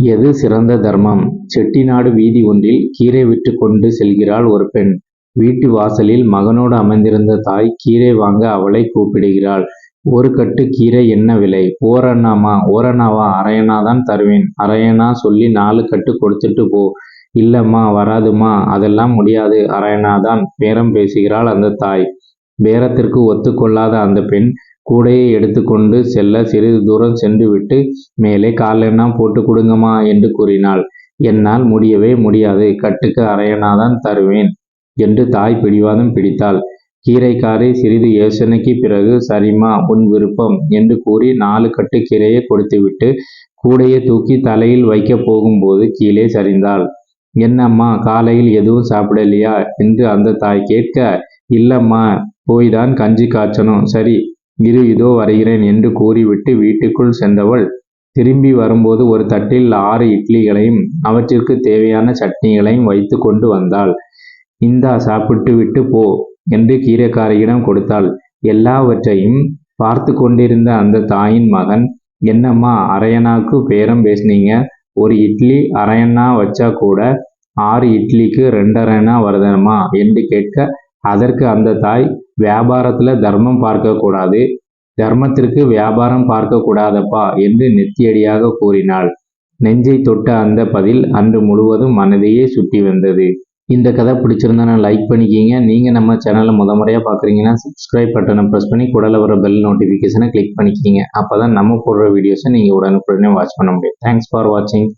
எது சிறந்த தர்மம் செட்டிநாடு வீதி ஒன்றில் கீரை விற்று கொண்டு செல்கிறாள் ஒரு பெண். வீட்டு வாசலில் மகனோடு அமர்ந்திருந்த தாய் கீரை வாங்க அவளை கூப்பிடுகிறாள். ஒரு கட்டு கீரை என்ன விலை? ஓரண்ணாமா ஓரண்ணாவா? தான் தருவேன். அரையனா சொல்லி நாலு கட்டு கொடுத்துட்டு போ. இல்லம்மா வராதும்மா. அதெல்லாம் முடியாது. அரையண்ணாதான். பேரம் பேசுகிறாள் அந்த தாய். பேரத்திற்கு ஒத்துக்கொள்ளாத அந்த பெண் கூடையை எடுத்துக்கொண்டு செல்ல சிறிது தூரம் சென்றுவிட்டு மேலே காலெல்லாம் போட்டுக் கொடுங்கம்மா என்று கூறினாள். என்னால் முடியவே முடியாது. கட்டுக்கு அரையனாதான் தருவேன் என்று தாய் பிடிவாதம் பிடித்தாள். கீரைக்காரி சிறிது யோசனைக்குப் பிறகு சரிம்மா உன் விருப்பம் என்று கூறி நாலு கட்டு கீரையை கொடுத்துவிட்டு கூடையை தூக்கி தலையில் வைக்கப் போகும்போது கீழே சரிந்தாள். என்னம்மா காலையில் எதுவும் சாப்பிடலையா? என்று அந்த தாய் கேட்க இல்லம்மா போய்தான் கஞ்சி காய்ச்சணும். சரி இரு இதோ வருகிறேன் என்று கூறிவிட்டு வீட்டுக்குள் சென்றவள் திரும்பி வரும்போது ஒரு தட்டில் ஆறு இட்லிகளையும் அவற்றிற்கு தேவையான சட்னிகளையும் வைத்து கொண்டு வந்தாள். இந்தா சாப்பிட்டு விட்டு போ என்று கீரைக்காரியிடம் கொடுத்தாள். எல்லாவற்றையும் பார்த்து கொண்டிருந்த அந்த தாயின் மகன் என்னம்மா அரையனாக்கு பேரம் பேசுனீங்க? ஒரு இட்லி அரையண்ணா வச்சா கூட ஆறு இட்லிக்கு ரெண்டரைனா வருதனமா என்று கேட்க அதற்கு அந்த தாய் வியாபாரத்துல தர்மம் பார்க்கக்கூடாது தர்மத்திற்கு வியாபாரம் பார்க்கக்கூடாதப்பா என்று நெத்தியடியாக கூறினாள். நெஞ்சை தொட்ட அந்த பதில் அன்று முழுவதும் மனதையே சுற்றி வந்தது. இந்த கதை பிடிச்சிருந்தா லைக் பண்ணிக்கிங்க. நீங்கள் நம்ம சேனலை முத முறையாக பார்க்குறீங்கன்னா சப்ஸ்கிரைப் பட்டனை ப்ரெஸ் பண்ணி கூடல வர பெல் நோட்டிஃபிகேஷனை கிளிக் பண்ணிக்கிங்க. அப்போ தான் நம்ம போடுற வீடியோஸை நீங்கள் உடனுக்குடனே வாட்ச் பண்ண முடியும். தேங்க்ஸ் ஃபார் வாட்சிங்.